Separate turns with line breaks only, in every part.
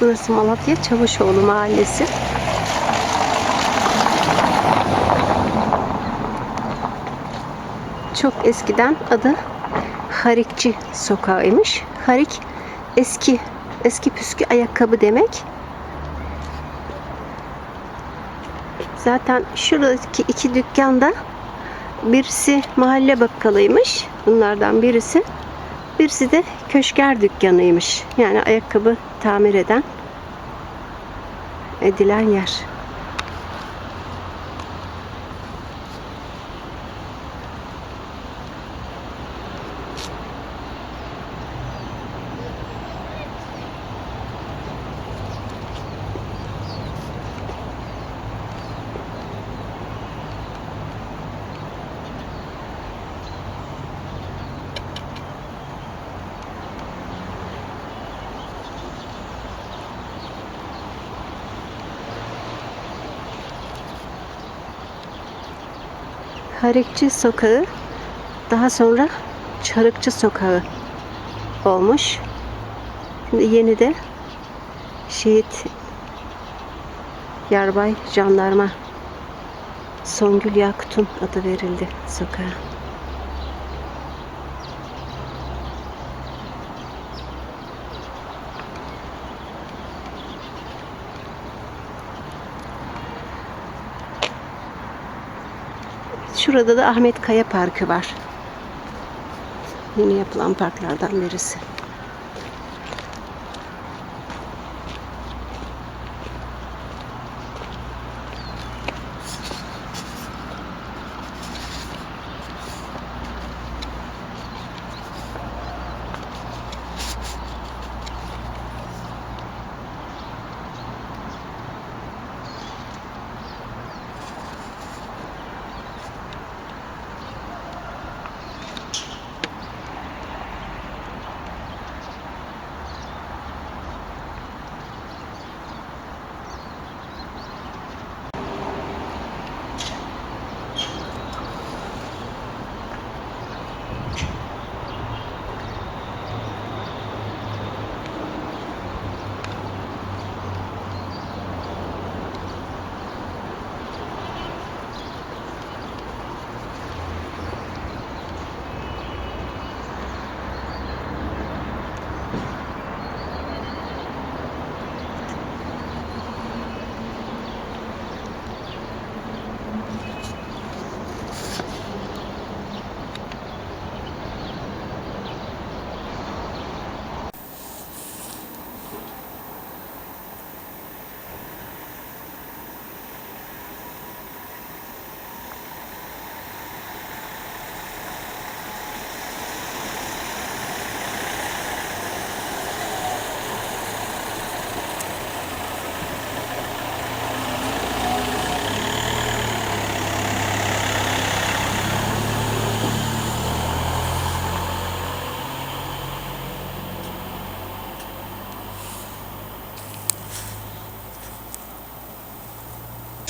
Burası Malatya Çavuşoğlu Mahallesi. Çok eskiden adı Harikçi Sokağı'ymış. Harik eski eski püskü ayakkabı demek. Zaten şuradaki iki dükkanda birisi mahalle bakkalıymış. Bunlardan birisi. Birisi de köşker dükkanıymış. Yani ayakkabı tamir eden edilen yer. Harikçi Sokağı daha sonra Çarıkçı Sokağı olmuş. Şimdi yeni de Şehit Yarbay Jandarma Songül Yakut'un adı verildi sokağa. Şurada da Ahmet Kaya Parkı var. Yeni yapılan parklardan birisi.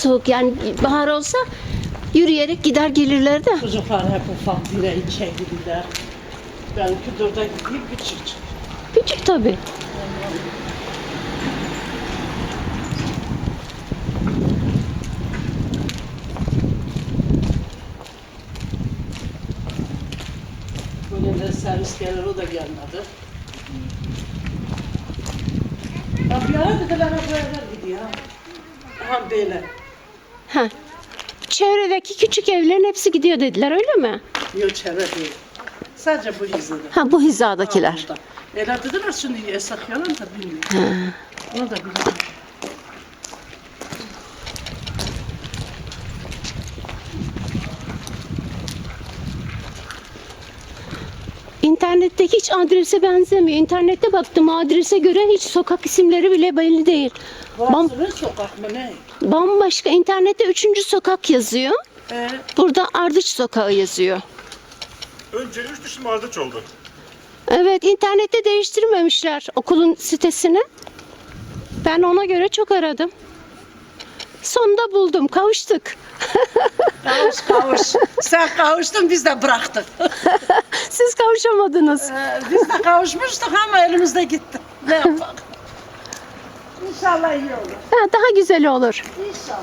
Soğuk yani bahar olsa yürüyerek gider gelirler de.
Çocuklar hep ufak direği çekildiler. Benimki dörde gideyim küçük.
Küçük tabii.
Bugün de servis gelir o da gelmedi. Ya bir ara dediler evler gidiyor. ha. Aha böyle.
Ha. Çevredeki küçük evlerin hepsi gidiyor dediler öyle mi?
Yok çevre değil. Sadece bu hizada.
Ha bu hizadakiler.
Öyle dediler şimdi esak yalan da bilmiyorum.
Ha.
Onu da bilmiyorum.
İnternetteki hiç adrese benzemiyor. İnternette baktım adrese göre hiç sokak isimleri bile belli değil. Bam,
Burası sokak mı ne?
Bambaşka internette üçüncü sokak yazıyor.
Ee,
Burada Ardıç Sokağı yazıyor.
Önce üç dişim ardıç oldu.
Evet internette değiştirmemişler okulun sitesini. Ben ona göre çok aradım. Sonunda buldum, kavuştuk.
kavuş kavuş. Sen kavuştun biz de bıraktık.
Siz kavuşamadınız.
Ee, biz de kavuşmuştuk ama elimizde gitti. Ne yapalım? İnşallah iyi olur.
Ha, daha güzel olur.
İnşallah.